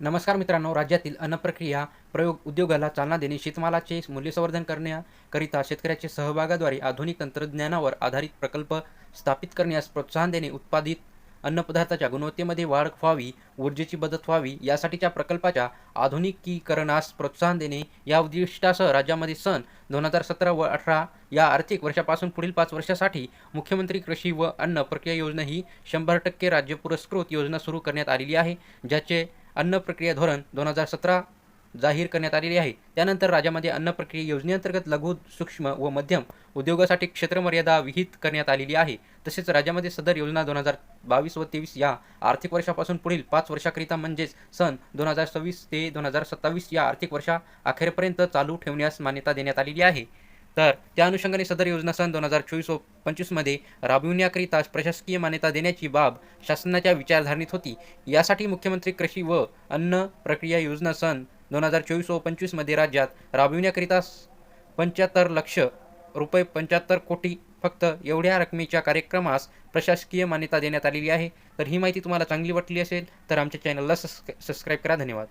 नमस्कार मित्रांनो राज्यातील अन्न प्रक्रिया प्रयोग उद्योगाला चालना देणे शेतमालाचे मूल्यसंवर्धन करण्याकरिता शेतकऱ्याचे सहभागाद्वारे आधुनिक तंत्रज्ञानावर आधारित प्रकल्प स्थापित करण्यास प्रोत्साहन देणे उत्पादित अन्नपदार्थाच्या गुणवत्तेमध्ये वाढ व्हावी ऊर्जेची बचत व्हावी यासाठीच्या प्रकल्पाच्या आधुनिकीकरणास प्रोत्साहन देणे या उद्दिष्टासह राज्यामध्ये सन दोन हजार सतरा व अठरा या आर्थिक वर्षापासून पुढील पाच वर्षासाठी मुख्यमंत्री कृषी व अन्न प्रक्रिया योजना ही शंभर टक्के राज्य पुरस्कृत योजना सुरू करण्यात आलेली आहे ज्याचे अन्न प्रक्रिया धोरण दोन हजार सतरा जाहीर करण्यात आलेले आहे. त्यानंतर राज्यामध्ये अन्न प्रक्रिया योजनेअंतर्गत लघु सूक्ष्म व मध्यम उद्योगासाठी क्षेत्रमर्यादा विहित करण्यात आलेली आहे. तसेच राज्यामध्ये सदर योजना दोन हजार बावीस व तेवीस या आर्थिक वर्षापासून पुढील पाच वर्षाकरिता म्हणजेच सन दोन हजार सव्वीस ते दोन हजार सत्तावीस या आर्थिक वर्षा अखेरपर्यंत चालू ठेवण्यास मान्यता देण्यात आलेली आहे. तर त्या अनुषंगाने सदर योजना सन दोन हजार चोवीस व पंचवीसमध्ये राबविण्याकरिता प्रशासकीय मान्यता देण्याची बाब शासनाच्या विचारधारणीत होती. यासाठी मुख्यमंत्री कृषी व अन्न प्रक्रिया योजना सन दोन हजार चोवीस व पंचवीसमध्ये राज्यात राबविण्याकरिता पंच्याहत्तर लक्ष रुपये पंच्याहत्तर कोटी फक्त एवढ्या रकमेच्या कार्यक्रमास प्रशासकीय मान्यता देण्यात आलेली आहे. तर ही माहिती तुम्हाला चांगली वाटली असेल तर आमच्या चॅनलला सबस्क्राईब करा. धन्यवाद.